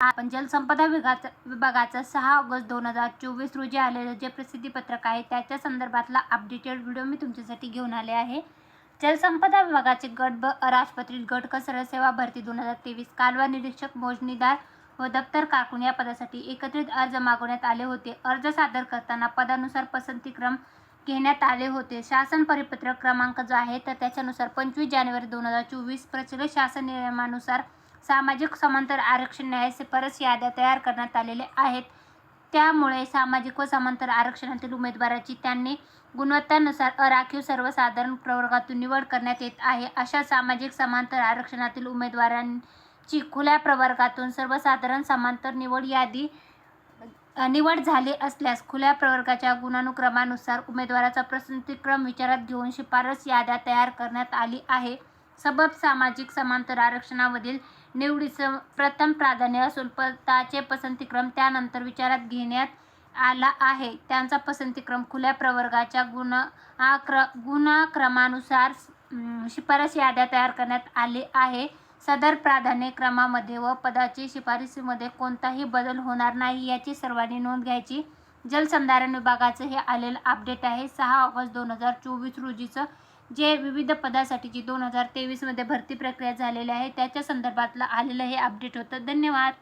आपण जलसंपदा विभागाचा विभागाचा सहा ऑगस्ट दोन हजार चोवीस रोजी आलेलं जे प्रसिद्धीपत्रक आहे त्याच्या संदर्भातला अपडेटेड व्हिडिओ मी तुमच्यासाठी घेऊन आले आहे. जलसंपदा विभागाचे गट ब राजपत्रित गट कसरत सेवा भरती दोन हजार तेवीस कालवा निरीक्षक मोजणीदार व दप्तर कारकून या पदासाठी एकत्रित अर्ज मागवण्यात आले होते. अर्ज सादर करताना पदानुसार पसंतीक्रम घेण्यात आले होते. शासन परिपत्रक क्रमांक जो आहे तर त्याच्यानुसार पंचवीस जानेवारी दोन हजार चोवीस प्रचलित शासन नियमानुसार सामाजिक समांतर आरक्षण न्याय शिफारस याद्या तयार करण्यात आलेल्या आहेत. त्यामुळे सामाजिक व समांतर आरक्षणातील उमेदवाराची त्यांनी गुणवत्तानुसार अराखीव सर्वसाधारण प्रवर्गातून निवड करण्यात येत आहे. अशा सामाजिक समांतर आरक्षणातील उमेदवारांची खुल्या प्रवर्गातून सर्वसाधारण समांतर निवड यादी निवड झाली असल्यास खुल्या प्रवर्गाच्या गुणानुक्रमानुसार उमेदवाराचा पसंतीक्रम विचारात घेऊन शिफारस याद्या तयार करण्यात आली आहे. सबब सामाजिक समांतर आरक्षणामधील निवडीचं प्रथम प्राधान्य असून पदाचे पसंतीक्रम त्यानंतर विचारात घेण्यात आला आहे. त्यांचा पसंतीक्रम खुल्या प्रवर्गाच्या गुण आक्र गुणाक्रमानुसार शिफारस याद्या तयार करण्यात आली आहे. सदर प्राधान्य क्रमामध्ये व पदाची शिफारसीमध्ये कोणताही बदल होणार नाही याची सर्वांनी नोंद घ्यायची. जलसंधारण विभागाचं हे आलेलं अपडेट आहे. सहा ऑगस्ट दोन हजार चोवीस रोजीचं जे विविध पदासाठीची दोन हजार तेवीसमध्ये भरती प्रक्रिया झालेली आहे त्याच्या संदर्भातलं आलेलं हे अपडेट होतं. धन्यवाद.